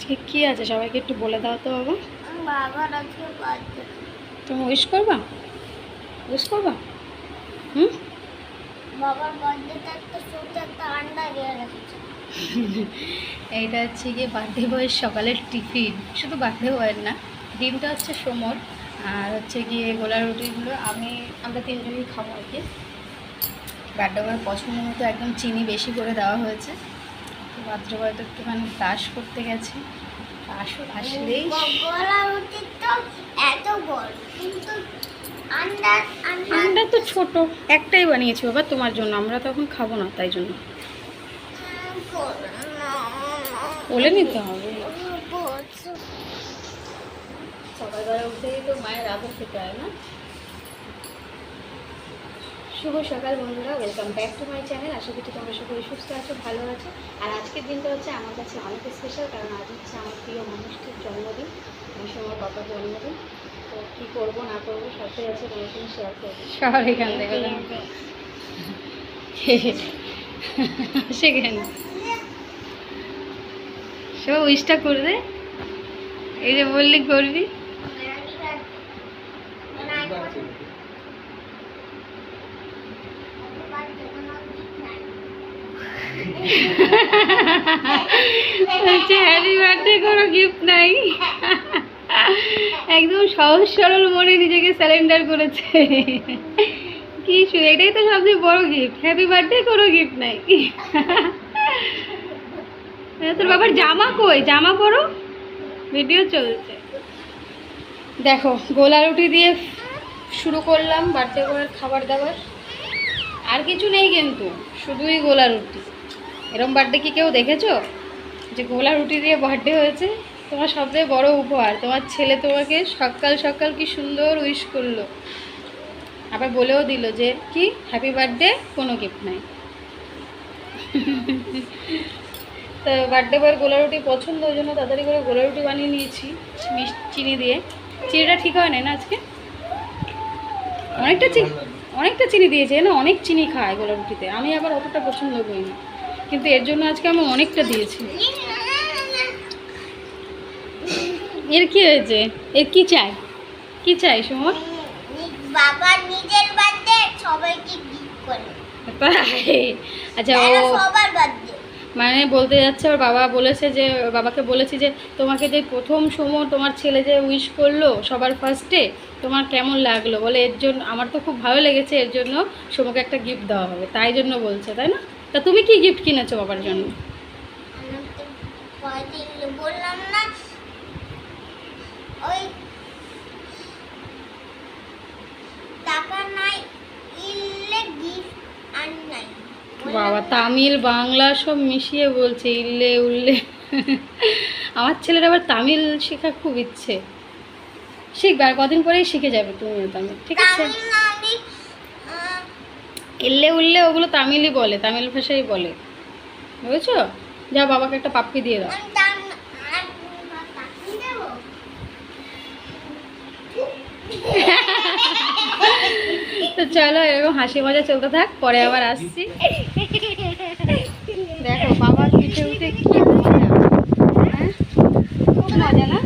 আজকে কি আছে? সবাইকে একটু বলে দাও তো বাবা। বাবার আজকে তুমি উইশ করবা? উইশ করবা? হুম? বাবার বার্থডেতে একটা ছোট একটা আন্ডা দিয়ে রেখেছে। এইটা হচ্ছে গিয়ে বার্থডে বয়ের সকালের টিফিন। শুধু বার্থডে বয়ের না ডিমটা হচ্ছে সমর আর হচ্ছে গিয়ে গোলা রুটিগুলো আমি আমরা তিনজনই খাব আর কি। বার্থডে বয়ের পছন্দ মতো একদম চিনি বেশি করে দেওয়া হয়েছে। তো বার্থডে বয় তো একটুখানি ব্রাশ করতে গেছে। আসো আসলেই আমরা তো ছোট একটাই বানিয়েছি বাবা তোমার জন্য। আমরা তখন খাব না তাই জন্য। বলে নিতে হবে। সকালবেলা উঠেই তো মায়ের আদর খেতে হয় না? শুভ সকাল বন্ধুরা welcome back to my channel আশা করছি তোমরা সকলে সুস্থ আছো ভালো আছো। আর আজকের দিনটা হচ্ছে আমার কাছে অনেক স্পেশাল কারণ আজ হচ্ছে আমার প্রিয় মানুষটির জন্মদিন আমার সময় বাবার জন্মদিন। তো কী করব না করব সবটাই আছে তোমার সঙ্গে শেয়ার করব। সবার এখান থেকে সেখানে সব উইশটা করে দে এই যে বললি করবি? বলছে হ্যাপি বার্থডে কোনো গিফট নাই। একদম সহজ সরল মনে নিজেকে স্যালেন্ডার করেছে। কি শু- এটাই তো সবচেয়ে বড় গিফট হ্যাপি বার্থডে কোনো গিফট নাই। তোর বাবার জামা কই? জামা পরো? ভিডিও চলছে। দেখো গোলা রুটি দিয়ে শুরু করলাম বার্থডে করার খাবার দাবার। আর কিছু নেই কিন্তু, শুধুই গোলা রুটি এরম বার্থডে কি কেউ দেখেছ? যে গোলা রুটি দিয়ে বার্থডে হয়েছে? তোমার সবচেয়ে বড় উপহার। তোমার ছেলে তোমাকে সকাল সকাল কি সুন্দর উইশ করল। আবার বলেও দিল যে কি? হ্যাপি বার্থডে কোনো গিফট নাই। তো বার্থডে বয়ের গোলা রুটি পছন্দ ওই জন্য তাড়াতাড়ি করে গোলা রুটি বানিয়ে নিয়েছি মিষ্টি চিনি দিয়ে। চিনিটা ঠিক হয় না আজকে? অনেকটা চিনি অনেকটা চিনি দিয়েছে না অনেক চিনি খায় গোলা রুটিতে। আমি আবার অতটা পছন্দ করি না। কিন্তু এর জন্য আজকে আমি অনেকটা দিয়েছি। এর কি হয়েছে? এর কি চাই? কি চাই সমর বাবা নিজের বার্থডে সবাইকে গিফট করে। তাই? আচ্ছা ও সবার বার্থডে। মানে বলতে যাচ্ছে ওর বাবা বলেছে যে ওর বাবাকে বলেছি যে তোমাকে যে প্রথম সময় তোমার ছেলে যে উইশ করল সবার ফার্স্টে তোমার কেমন লাগল? বলে এর জন্য আমার তো খুব ভালো লেগেছে এর জন্য সোমকে একটা গিফট দেওয়া হবে। তাই জন্য বলছে তাই না? তা তুমি কি গিফট কিনেছো বাবার জন্য? বললাম না ওই টাকা নাই ইল্লে গিফট আর নাই। বাবা তামিল বাংলা সব মিশিয়ে বলছে ইল্লে উল্লে আমার ছেলের আবার তামিল শেখা খুব ইচ্ছে। শিখবে আর কদিন পরেই শিখে যাবে তুমিও তামিল ঠিক আছে? ইল্লে উল্লে ওগুলো তামিলই বলে তামিল ভাষাই বলে। বুঝেছ? যা বাবাকে একটা পাপ্পি দিয়ে দাও। তো চলো এরকম হাসি মজা চলতে থাক পরে আবার আসছি। দেখো বাবা পিঠে উঠে কি হ্যাঁ? মজা না?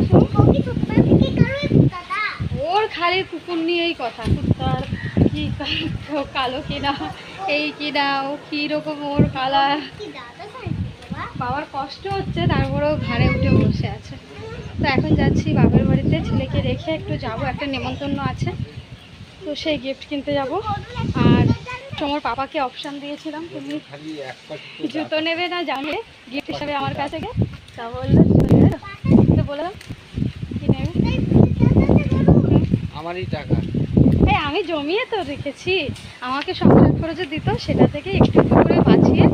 ওর খালি কুকুর নিয়েই কথা কুত্তার কি কালো কিনা, এই কিনা, ও কীরকম ওর কালার। বাবার কষ্ট হচ্ছে, তারপরেও ঘাড়ে উঠে বসে আছে। তো এখন যাচ্ছি বাবার বাড়িতে, ছেলেকে রেখে একটু যাব, একটা নেমন্তন্ন আছে। তো সেই গিফট কিনতে যাব। আর তোমার পাপাকে অপশান দিয়েছিলাম, তুমি জুতো নেবে না জানবে গিফট হিসাবে আমার কাছে থেকে তা বলল? তো বললাম, কি নেবে? আমারই টাকা। এই আমি জমিয়ে তো রেখেছি। আমাকে সংসার খরচে দিত সেটা থেকে একটু একটু করে বাঁচিয়ে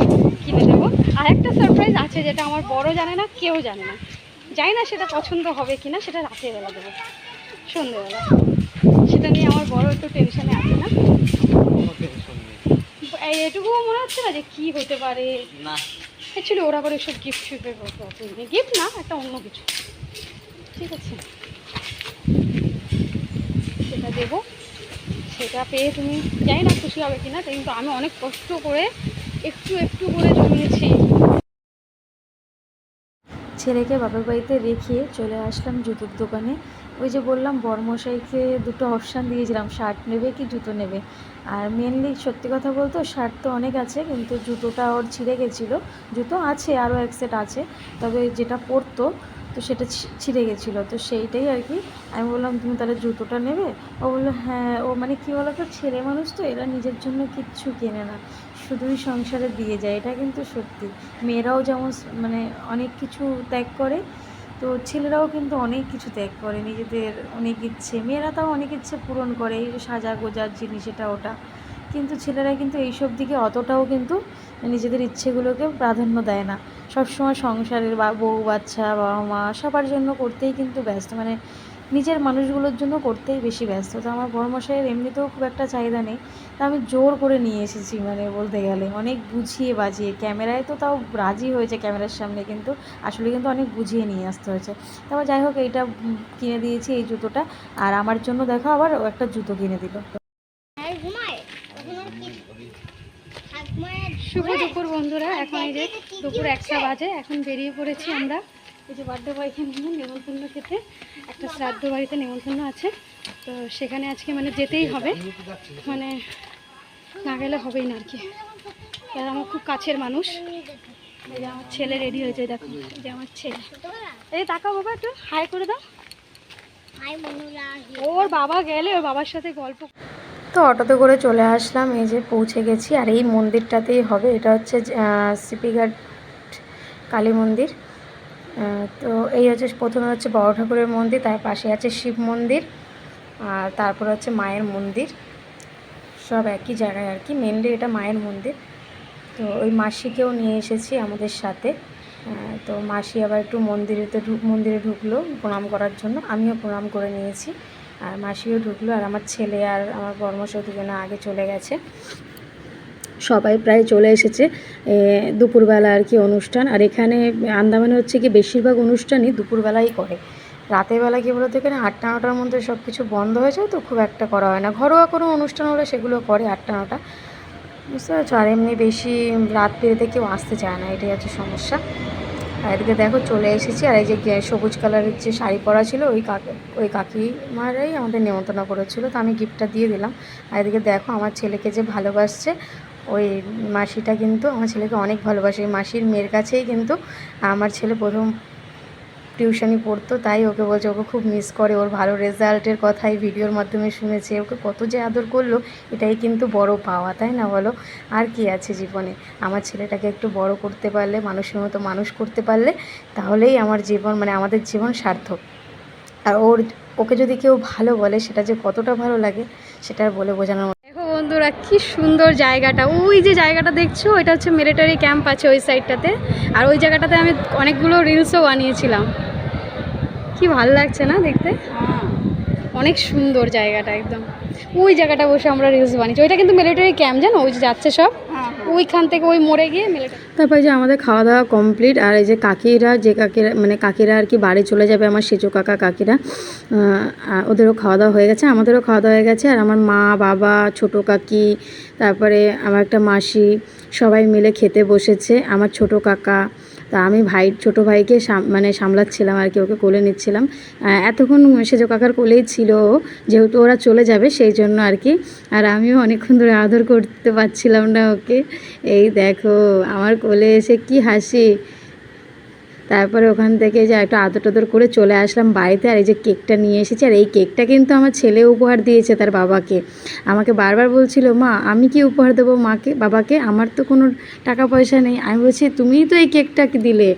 কিনে দেবো আর একটা সারপ্রাইজ আছে যেটা আমার বড় জানে না কেউ জানে না। জানি না সেটা পছন্দ হবে কি না সেটা রাতের বেলা দেবো। সন্ধ্যেবেলা। সেটা নিয়ে আমার বড় একটু টেনশনে আছে না? এটুকুও মনে হচ্ছে না যে কি হতে পারে? না। অ্যাকচুয়ালি ওরা করে ওইসব গিফট ফিফটের গিফট না একটা অন্য কিছু। ঠিক আছে। সেটা দেবো। সেটা পেয়ে তুমি জানি না খুশি হবে কিনা, কিন্তু আমি অনেক কষ্ট করে একটু একটু করে জমিয়েছি। ছেলেকে বাবার বাড়িতে রেখে চলে আসলাম জুতোর দোকানে। ওই যে বললাম, বরমশাইকে দুটো অপশান দিয়েছিলাম শার্ট নেবে কি জুতো নেবে? আর মেনলি সত্যি কথা বলতো শার্ট তো অনেক আছে, কিন্তু জুতোটা ওর ছিঁড়ে গেছিল। জুতো আছে, আরও এক সেট আছে, তবে যেটা পরতো তো সেটা ছিঁড়ে গেছিল। তো সেইটাই আর কি। আমি বললাম, তুমি তাহলে জুতোটা নেবে? ও বলল হ্যাঁ। ও মানে কী বলো তো ছেলে মানুষ তো, এরা নিজের জন্য কিচ্ছু কেনে না। শুধুই সংসারে দিয়ে যায়। এটা কিন্তু সত্যি। মেয়েরাও যেমন মানে অনেক কিছু ত্যাগ করে, তো ছেলেরাও কিন্তু অনেক কিছু ত্যাগ করে। নিজেদের অনেক ইচ্ছে। মেয়েরা তাও অনেক ইচ্ছে পূরণ করে, এই সাজা গোজার জিনিস, এটা ওটা। কিন্তু ছেলেরা কিন্তু এইসব দিকে অতটাও কিন্তু নিজেদের ইচ্ছেগুলোকে প্রাধান্য দেয় না। সবসময় সংসারের বা, বউ, বাচ্চা, বাবা মা সবার জন্য করতেই কিন্তু ব্যস্ত। মানে নিজের মানুষগুলোর জন্য করতেই বেশি ব্যস্ত। তো আমার বড়মশাইয়ের এমনিতেও খুব একটা চাহিদা নেই। তা আমি জোর করে নিয়ে এসেছি মানে বলতে গেলে। অনেক বুঝিয়ে বাজিয়ে। ক্যামেরায় তো তাও রাজি হয়েছে ক্যামেরার সামনে কিন্তু। আসলে কিন্তু অনেক বুঝিয়ে নিয়ে আসতে হয়েছে। তারপর যাই হোক, এইটা কিনে দিয়েছি এই জুতোটা। আর আমার জন্য দেখো আবার একটা জুতো কিনে দিল আর ঘুমায় তখন ওর কি ঠাকুমার শুভ দুপুর বন্ধুরা। এখন এই যে দুপুর একটা বাজে এখন বেরিয়ে পড়েছি আমরা। এই যে বার্থডে বয়কে নিয়ে নেমন্তন্ন খেতে। একটা শ্রাদ্ধ বাড়িতে নেমন্তন্ন আছে। তো সেখানে আজকে মানে যেতেই হবে। মানে না গেলে হবেই না আর কি। আর আমার খুব কাছের মানুষ। এই যে আমার ছেলে রেডি হয়েছে দেখো। এই যে আমার ছেলে। এই তাকাও বাবা একটু। হাই করে দাও। ওর বাবা গেলে ওর বাবার সাথে গল্প তো অটোতে করে চলে আসলাম, এই যে পৌঁছে গেছি। আর এই মন্দিরটাতেই হবে, এটা হচ্ছে সিপিঘাট কালী মন্দির। তো এই হচ্ছে, প্রথমে হচ্ছে বড় ঠাকুরের মন্দির, তার পাশে আছে শিব মন্দির, আর তারপর হচ্ছে মায়ের মন্দির। সব একই জায়গায় আর কি মেনলি এটা মায়ের মন্দির। তো ওই মাসিকেও নিয়ে এসেছি আমাদের সাথে। তো মাসি আবার একটু মন্দিরেতে মন্দিরে ঢুকলো প্রণাম করার জন্য, আমিও প্রণাম করে নিয়েছি। আর মাসিও ঢুকলো আর আমার ছেলে আর আমার বর্মশাই দুজনে আগে চলে গেছে। সবাই প্রায় চলে এসেছে দুপুরবেলা আর কি অনুষ্ঠান। আর এখানে আন্দামানে হচ্ছে কি বেশিরভাগ অনুষ্ঠানই দুপুরবেলাই করে। রাতের বেলা কী বলতো, এখানে আটটা, নটার মধ্যে সব কিছু বন্ধ হয়ে যায় তো খুব একটা করা হয় না। ঘরোয়া কোনো অনুষ্ঠান হলে সেগুলো করে আটটা, নটা। বুঝতে পারছ? আর এমনি বেশি রাত পেরিতে কেউ আসতে চায় না, এটাই হচ্ছে সমস্যা। আর এদিকে দেখো চলে এসেছি, আর এই যে সবুজ কালারের যে শাড়ি পরা ছিল, ওই কাকি ওই কাকিমারাই আমাদের নেমন্তন্ন করেছিল, তো আমি গিফটটা দিয়ে দিলাম। আর এদিকে দেখো আমার ছেলেকে যে ভালোবাসছে, ওই মাসিটা কিন্তু আমার ছেলেকে অনেক ভালোবাসে। মাসির মেয়ের কাছেই কিন্তু আমার ছেলে প্রথম টিউশনি পড়তো, তাই ওকে বলছে, ওকে খুব মিস করে, ওর ভালো রেজাল্টের কথাই ভিডিওর মাধ্যমে শুনেছে, ওকে কত যে আদর করল, এটাই কিন্তু বড় পাওয়া, তাই না বলো? আর কি আছে জীবনে? আমার ছেলেটাকে একটু বড় করতে পারলে, মানুষের মতো মানুষ করতে পারলে, তাহলেই আমার জীবন মানে আমাদের জীবন সার্থক। আর ওর, ওকে যদি কেউ ভালো বলে, সেটা যে কতটা ভালো লাগে, সেটা বলে বোঝানোর মতো দেখো বন্ধুরা, কি সুন্দর জায়গাটা। ওই যে জায়গাটা দেখছ ওইটা হচ্ছে মিলিটারি ক্যাম্প আছে ওই সাইডটাতে আর ওই জায়গাটাতে আমি অনেকগুলো রিলসও বানিয়েছিলাম। কি ভালো লাগছে না দেখতে? অনেক সুন্দর জায়গাটা একদম। ওই জায়গাটা বসে আমরা রিলস বানিয়েছি। ওইটা কিন্তু মিলিটারি ক্যাম্প জানো? ওই যে যাচ্ছে সব। ওইখান থেকে ওই মোড়ে গিয়ে মিলিটারি তারপরে যে আমাদের খাওয়া দাওয়া কমপ্লিট আর এই যে কাকিরা যে কাকিরা মানে কাকিরা আর কি বাড়ি চলে যাবে আমার সেজো কাকা কাকিরা ওদেরও খাওয়া দাওয়া হয়ে গেছে আমাদেরও খাওয়া দাওয়া হয়ে গেছে আর আমার মা বাবা ছোটো কাকি তারপরে আমার একটা মাসি সবাই মিলে খেতে বসেছে। আমার ছোটো কাকা তা আমি ভাই, ছোটো ভাইকে মানে সামলাচ্ছিলাম আর কি, ওকে কোলে নিচ্ছিলাম। এতক্ষণ সেজো কাকার কোলেই ছিল যেহেতু ওরা চলে যাবে সেই জন্য আর কি। আর আমিও অনেকক্ষণ ধরে আদর করতে পারছিলাম না ওকে। এই দেখো, আমার কোলে এসে কি হাসি। তারপরে ওখান থেকে যে একটু আদর টাদর করে চলে আসলাম বাড়িতে আর এই যে কেকটা নিয়ে এসেছি। আর এই কেকটা কিন্তু আমার ছেলে উপহার দিয়েছে তার বাবাকে। আমাকে বারবার বলছিল, মা, আমি কি উপহার দেবো মাকে, বাবাকে? আমার তো কোনো টাকা পয়সা নেই। আমি বলছি, তুমিই তো এই কেকটা দিলে।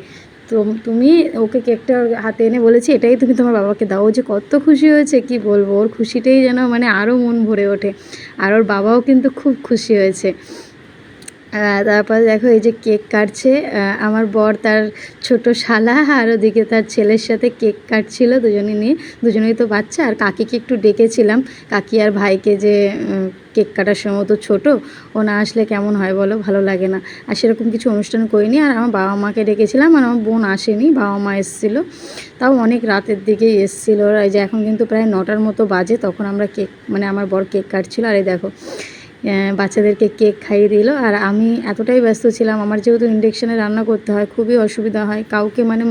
তো তুমি ওকে কেকটা হাতে এনে বলেছি, এটাই তুমি তোমার বাবাকে দাও। যে কত খুশি হয়েছে, কি বলব? ওর খুশিটাই যেন মানে আরও মন ভরে ওঠে। আর ওর বাবাও কিন্তু খুব খুশি হয়েছে। তারপর দেখো এই যে কেক কাটছে। আমার বর তার ছোট শালা আর ওদিকে তার ছেলের সাথে কেক কাটছিল দুজনে নিয়ে। দুজনেই তো বাচ্চা। আর কাকিকে একটু ডেকেছিলাম। কাকি আর ভাইকে যে কেক কাটার সময় তো ছোটো, ও না আসলে কেমন হয় বলো? ভালো লাগে না। আর সেরকম কিছু অনুষ্ঠান করিনি। আর আমার বাবা মাকে ডেকেছিলাম। আর আমার বোন আসেনি। বাবা মা এসেছিল। তাও অনেক রাতের দিকেই এসেছিল। ওরা যে এখন কিন্তু প্রায় নটার মতো বাজে। তখন আমরা কেক মানে আমার বর কেক কাটছিল। আর এই দেখো বাচ্চাদেরকে কেক খাইয়ে দিল। আর আমি এতটাই ব্যস্ত ছিলাম, আমার যেহেতু ইন্ডাকশানে রান্না করতে হয়, খুবই অসুবিধা হয়। কাউকে মানে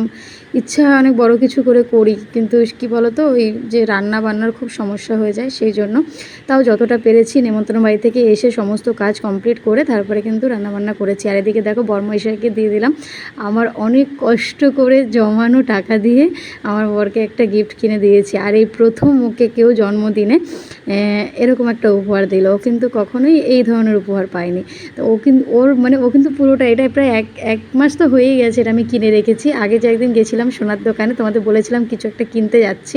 ইচ্ছা হয় অনেক বড় কিছু করে করি, কিন্তু কি বলতো, ওই যে রান্না বান্নার খুব সমস্যা হয়ে যায় সেই জন্য। তাও যতটা পেরেছি নেমন্তন্ন বাড়ি থেকে এসে সমস্ত কাজ কমপ্লিট করে তারপরে কিন্তু রান্নাবান্না করেছি। আর এদিকে দেখো বর্মশাইকে দিয়ে দিলাম। আমার অনেক কষ্ট করে জমানো টাকা দিয়ে আমার বরকে একটা গিফট কিনে দিয়েছি। আর এই প্রথম ওকে কেউ জন্মদিনে এরকম একটা উপহার দিল। কিন্তু কখনোই এই ধরনের উপহার পাইনি। তো ও কিন্তু ওর মানে ও কিন্তু পুরোটা, এটা প্রায় এক এক মাস তো হয়েই গেছে এটা আমি কিনে রেখেছি। আগে যে একদিন গেছিলাম সোনার দোকানে, তোমাদের বলেছিলাম কিছু একটা কিনতে যাচ্ছি,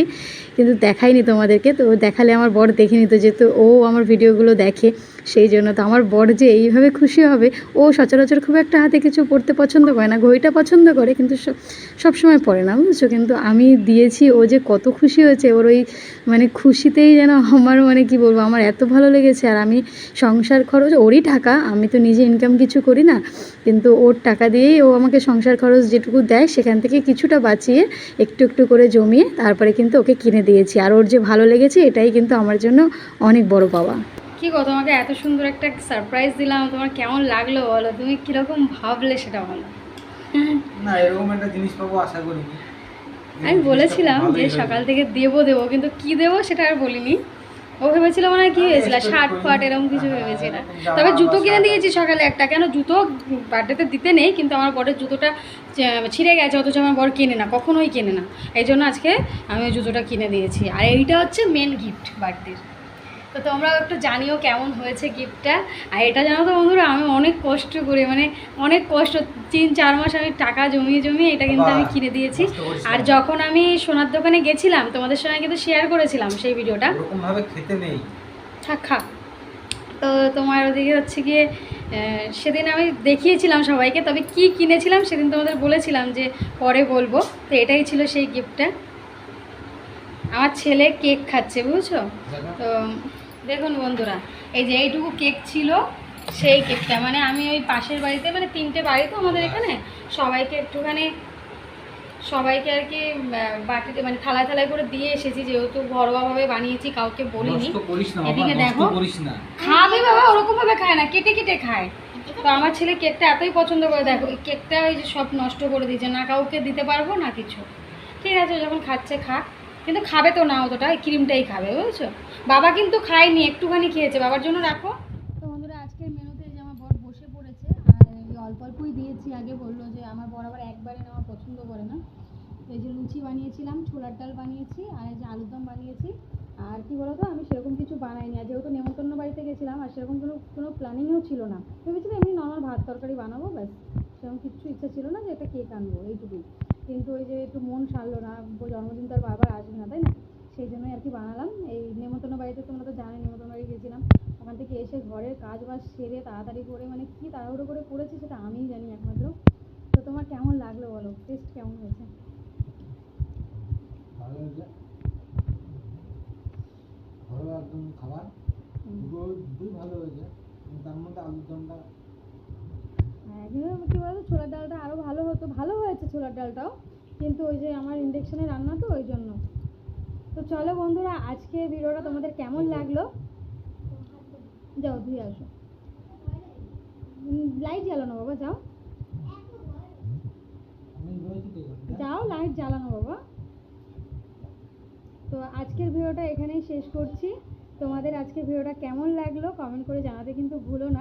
কিন্তু দেখাইনি তোমাদেরকে। তো দেখালে আমার বর দেখে নিত যেহেতু ও আমার ভিডিওগুলো দেখে। সেই জন্য তো আমার বর যে এইভাবে খুশি হবে, ও সচরাচর খুব একটা হাতে কিছু পড়তে পছন্দ করে না, ঘড়িটা পছন্দ করে, কিন্তু সব সবসময় পড়ে না, বুঝছ? কিন্তু আমি দিয়েছি, ও যে কত খুশি হয়েছে, ওর ওই মানে খুশিতেই যেন আমার মানে কি বলব, আমার এত ভালো লেগেছে, আর আমি সংসার খরচ, ওরই টাকা, আমি তো নিজে ইনকাম কিছু করি না, কিন্তু ওর টাকা দিয়েই ও আমাকে সংসার খরচ যেটুকু দেয়, সেখান থেকে কিছুটা বাঁচিয়ে, একটু একটু করে জমিয়ে, তারপরে কিন্তু ওকে কিনে দিয়েছি, আর ওর যে ভালো লেগেছে, এটাই কিন্তু আমার জন্য অনেক বড় পাওয়া। কি গো তোমাকে এত সুন্দর একটা সারপ্রাইজ দিলাম তোমার কেমন লাগল বলো? তুমি কীরকম ভাবলে সেটা বলো। না এরকম একটা জিনিস পাবো আশা করিনি আমি বলেছিলাম যে সকাল থেকে দেবো দেবো কিন্তু কি দেবো সেটা আর বলিনি। ও ভেবেছিল মানে কি হয়েছিল শার্ট ফাট এরকম কিছু ভেবেছিল। তবে জুতো কিনে দিয়েছি সকালে একটা কেন জুতো বার্থডেতে দিতে নেই কিন্তু আমার বরের জুতোটা ছিঁড়ে গেছে অথচ আমার বর কেনে না কখনোই কেনে না। এই জন্য আজকে আমি ওই জুতোটা কিনে দিয়েছি। আর এইটা হচ্ছে মেন গিফট বার্থডের তো তোমরাও একটু জানিও কেমন হয়েছে গিফটটা আর এটা জানো তো বন্ধুরা আমি অনেক কষ্ট করে মানে অনেক কষ্ট তিন চার মাস আমি টাকা জমিয়ে জমিয়ে এটা কিন্তু আমি কিনে দিয়েছি। আর যখন আমি সোনার দোকানে গেছিলাম তোমাদের সঙ্গে কিন্তু শেয়ার করেছিলাম সেই ভিডিওটা। খেতে নেই। থাক খা। তো তোমার ওদিকে হচ্ছে গিয়ে সেদিন আমি দেখিয়েছিলাম সবাইকে তবে কি কিনেছিলাম সেদিন তোমাদের বলেছিলাম যে পরে বলব। তো এটাই ছিল সেই গিফটটা আমার ছেলে কেক খাচ্ছে বুঝছ? তো দেখুন বন্ধুরা এই যে এইটুকু কেক ছিল সেই কেকটা। মানে আমি ওই পাশের বাড়িতে মানে তিনটে বাড়ি তো আমাদের এখানে সবাইকে একটুখানি সবাইকে আর কি বাটিতে মানে থালায় থালায় করে দিয়ে এসেছি যেহেতু ঘরোয়াভাবে বানিয়েছি কাউকে বলিনি। এদিকে দেখো। খাবে বাবা ওরকম ভাবে খায় না কেটে কেটে খায়। তো আমার ছেলে কেকটা এতই পছন্দ করে দেখো কেকটা ওই যে সব নষ্ট করে দিয়েছে না কাউকে দিতে পারব না কিছু। ঠিক আছে যখন খাচ্ছে খা কিন্তু খাবে তো না অতটা ক্রিমটাই খাবে, বুঝেছ? বাবা কিন্তু খায়নি, একটুখানি খেয়েছে, বাবার জন্য রাখো। তো বন্ধুরা, আজকের মেনুতে যে আমার বর বসে পড়েছে, আর অল্প অল্পই দিয়েছি, আগে বলল যে আমার বর আবার একবারে নেওয়া পছন্দ করে না। এই যে লুচি বানিয়েছিলাম, ছোলার ডাল বানিয়েছি, আর এই যে আলুর দম বানিয়েছি। আর কি বলতো, আমি সেরকম কিছু বানাইনি, আর যেহেতু নেমন্তন্ন বাড়িতে গেছিলাম, আর সেরকম কোনো কোনো প্ল্যানিংও ছিল না। ভেবেছিলাম এমনি নর্মাল ভাত তরকারি বানাবো, ব্যাস। সেরকম কিচ্ছু ইচ্ছা ছিল না যে একটা কেক আনব, এইটুকুই। কিন্তু ওই যে একটু মন সারলো না জন্মদিন তো আর বারবার আসবে না তাই না? সেই জন্যই আর কি বানালাম। এই নেমন্তন্ন বাড়িতে তোমরা তো জানোই নেমন্তন্ন বাড়ি গেছিলাম। ওখান থেকে এসে ঘরের কাজ বাজ সেরে তাড়াতাড়ি করে মানে কি তাড়াহুড়ো করে করেছি সেটা আমিই জানি একমাত্র। তো তোমার কেমন লাগল বলো? টেস্ট কেমন হয়েছে? ভালো হয়েছে একদম খাবার। দুটোই ভালো হয়েছে। তার মধ্যে আলুর দমটা হ্যাঁ কী বলতো ছোলার ডালটা আরও ভালো হতো ভালো হয়েছে ছোলার ডালটাও। কিন্তু ওই যে আমার ইন্ডাকশানে রান্না তো ওই জন্য। তো চলো বন্ধুরা আজকে ভিডিওটা তোমাদের কেমন লাগল? যাও ধুয়ে আসো। লাইট জ্বালানো বাবা যাও। যাও লাইট জ্বালানো বাবা। তো আজকের ভিডিওটা এখানেই শেষ করছি। তোমাদের আজকের ভিডিওটা কেমন লাগল কমেন্ট করে জানাতে কিন্তু ভুলো না।